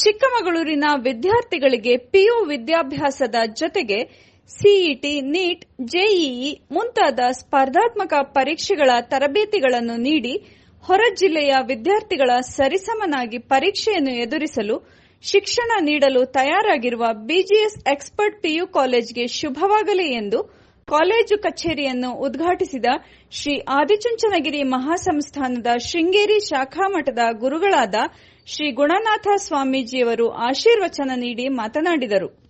ಚಿಕ್ಕಮಗಳೂರಿನ ವಿದ್ಯಾರ್ಥಿಗಳಿಗೆ ಪಿಯು ವಿದ್ಯಾಭ್ಯಾಸದ ಜೊತೆಗೆ ಸಿಇಟಿ ನೀಟ್ ಜೆಇಇ ಮುಂತಾದ ಸ್ಪರ್ಧಾತ್ಮಕ ಪರೀಕ್ಷೆಗಳ ತರಬೇತಿಗಳನ್ನು ನೀಡಿ ಹೊರ ಜಿಲ್ಲೆಯ ವಿದ್ಯಾರ್ಥಿಗಳ ಸರಿಸಮನಾಗಿ ಪರೀಕ್ಷೆಯನ್ನು ಎದುರಿಸಲು ಶಿಕ್ಷಣ ನೀಡಲು ತಯಾರಾಗಿರುವ ಬಿಜಿಎಸ್ ಎಕ್ಸ್ಪರ್ಟ್ ಪಿಯು ಕಾಲೇಜ್ಗೆ ಶುಭವಾಗಲಿ ಎಂದು ಕಾಲೇಜು ಕಚೇರಿಯನ್ನು ಉದ್ಘಾಟಿಸಿದ ಶ್ರೀ ಆದಿಚುಂಚನಗಿರಿ ಮಹಾಸಂಸ್ಥಾನದ ಶೃಂಗೇರಿ ಶಾಖಾ ಮಠದ ಗುರುಗಳಾದ ಶ್ರೀ ಗುಣನಾಥ ಸ್ವಾಮೀಜಿಯವರು ಆಶೀರ್ವಚನ ನೀಡಿ ಮಾತನಾಡಿದರು.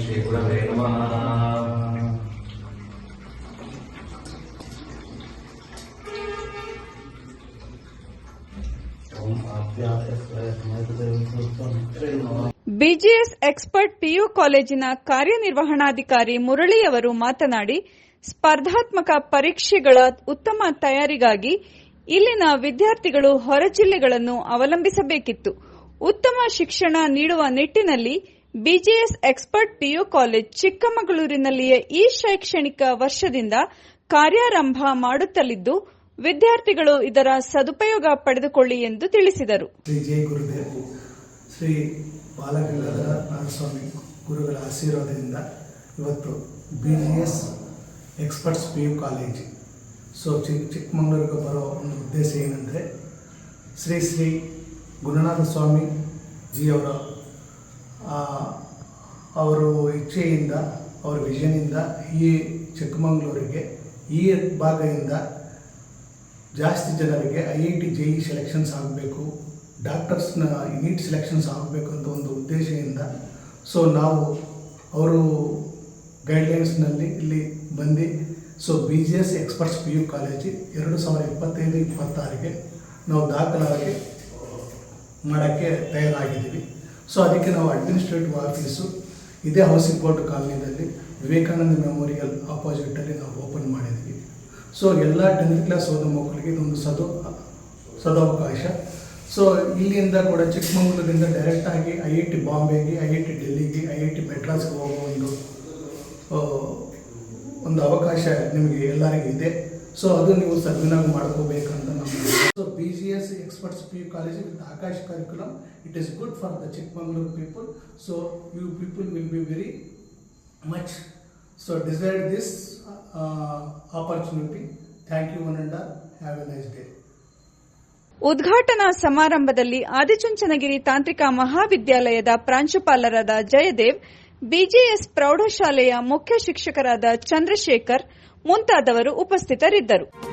ಶ್ರೀ ಗುರವೇ ನಮಃ. ಬಿಜಿಎಸ್ ಎಕ್ಸ್ಪರ್ಟ್ ಪಿಯು ಕಾಲೇಜಿನ ಕಾರ್ಯನಿರ್ವಹಣಾಧಿಕಾರಿ ಮುರಳಿ ಅವರು ಮಾತನಾಡಿ, ಸ್ಪರ್ಧಾತ್ಮಕ ಪರೀಕ್ಷೆಗಳ ಉತ್ತಮ ತಯಾರಿಗಾಗಿ ಇಲ್ಲಿನ ವಿದ್ಯಾರ್ಥಿಗಳು ಹೊರ ಜಿಲ್ಲೆಗಳನ್ನು ಅವಲಂಬಿಸಬೇಕಿತ್ತು. ಉತ್ತಮ ಶಿಕ್ಷಣ ನೀಡುವ ನಿಟ್ಟಿನಲ್ಲಿ ಬಿಜಿಎಸ್ ಎಕ್ಸ್ಪರ್ಟ್ ಪಿಯು ಕಾಲೇಜ್ ಚಿಕ್ಕಮಗಳೂರಿನಲ್ಲಿಯೇ ಈ ಶೈಕ್ಷಣಿಕ ವರ್ಷದಿಂದ ಕಾರ್ಯಾರಂಭ ಮಾಡುತ್ತಲಿದ್ದು, ವಿದ್ಯಾರ್ಥಿಗಳು ಇದರ ಸದುಪಯೋಗ ಪಡೆದುಕೊಳ್ಳಿ ಎಂದು ತಿಳಿಸಿದರು. ಶ್ರೀ ಜೈ ಗುರುದೇವು, ಶ್ರೀ ಬಾಲಗಂಗಾಧರ ನಾಗಸ್ವಾಮಿ ಗುರುಗಳ ಆಶೀರ್ವಾದದಿಂದ ಇವತ್ತು B experts P U college, so ಚಿಕ್ಕ ಚಿಕ್ಕಮಗಳೂರಿಗೆ ಬರೋ ಒಂದು ಉದ್ದೇಶ ಏನಂದರೆ, ಶ್ರೀ ಶ್ರೀ ಗುರುನಾಥ ಸ್ವಾಮಿ ಜಿಯವರ ಅವರು ಇಚ್ಛೆಯಿಂದ, ಅವರ ವಿಷನಿಂದ ಈ ಚಿಕ್ಕಮಗಳೂರಿಗೆ, ಈ ಭಾಗದಿಂದ ಜಾಸ್ತಿ ಜನರಿಗೆ I I T J E selections ಆಗಬೇಕು ಡಾಕ್ಟರ್ಸ್ನ ನೀಟ್ ಸೆಲೆಕ್ಷನ್ಸ್ ಆಗಬೇಕು ಅಂತ ಒಂದು ಉದ್ದೇಶದಿಂದ. ಸೊ ನಾವು ಅವರು ಗೈಡ್ಲೈನ್ಸ್ನಲ್ಲಿ ಇಲ್ಲಿ ಬಂದು so B G S experts P U college ಎರಡು ಸಾವಿರದ ಇಪ್ಪತ್ತೈದು ಇಪ್ಪತ್ತಾರಿಗೆ ನಾವು ದಾಖಲಾಗಿ ಮಾಡೋಕ್ಕೆ ತಯಾರಾಗಿದ್ದೀವಿ. ಸೊ ಅದಕ್ಕೆ ನಾವು ಅಡ್ಮಿನಿಸ್ಟ್ರೇಟಿವ್ ಆಫೀಸು ಇದೇ ಹೌಸಿಂಗ್ ಬೋರ್ಡ್ ಕಾಲೇಜಿನಲ್ಲಿ ವಿವೇಕಾನಂದ ಮೆಮೋರಿಯಲ್ ಆಪೋಸಿಟಲ್ಲಿ ನಾವು ಓಪನ್ ಮಾಡಿದ್ವಿ. ಸೊ ಎಲ್ಲ ಟೆಂತ್ ಕ್ಲಾಸ್ ಓದೋ ಮಕ್ಕಳಿಗೆ ಇದೊಂದು ಸದೋ, ಸದಾವಕಾಶ. ಸೊ ಇಲ್ಲಿಂದ ಕೂಡ ಚಿಕ್ಕಮಗಳೂರಿಂದ ಡೈರೆಕ್ಟಾಗಿ ಐ ಐ ಟಿ ಬಾಂಬೆಗೆ ಐ ಐ ಟಿ ಡೆಲ್ಲಿಗೆ ಐ ಐ ಟಿ ಮೆಡ್ರಾಸ್ಗೆ ಹೋಗುವ ಒಂದು ಒಂದು ಅವಕಾಶ ನಿಮಗೆ ಎಲ್ಲರಿಗೂ ಇದೆ ಸೊ ಅದು ನೀವು ಸದ್ವಿನಿಯೋಗ ಮಾಡ್ಕೋಬೇಕಂತ ನಮ್ಮ so B G S experts P U college with Aakash curriculum it is good for the Chikkamagaluru people so you people will be very much so decide this opportunity thank you one and have a nice day ಉದ್ಘಾಟನಾ ಸಮಾರಂಭದಲ್ಲಿ ಆದಿಚುಂಚನಗಿರಿ ತಾಂತ್ರಿಕ ಮಹಾವಿದ್ಯಾಲಯದ ಪ್ರಾಂಶುಪಾಲರಾದ Jayadev BGS ಪ್ರೌಢಶಾಲೆಯ ಮುಖ್ಯ ಶಿಕ್ಷಕರಾದ ಚಂದ್ರಶೇಖರ್ ಮುಂತಾದವರು ಉಪಸ್ಥಿತರಿದ್ದರು.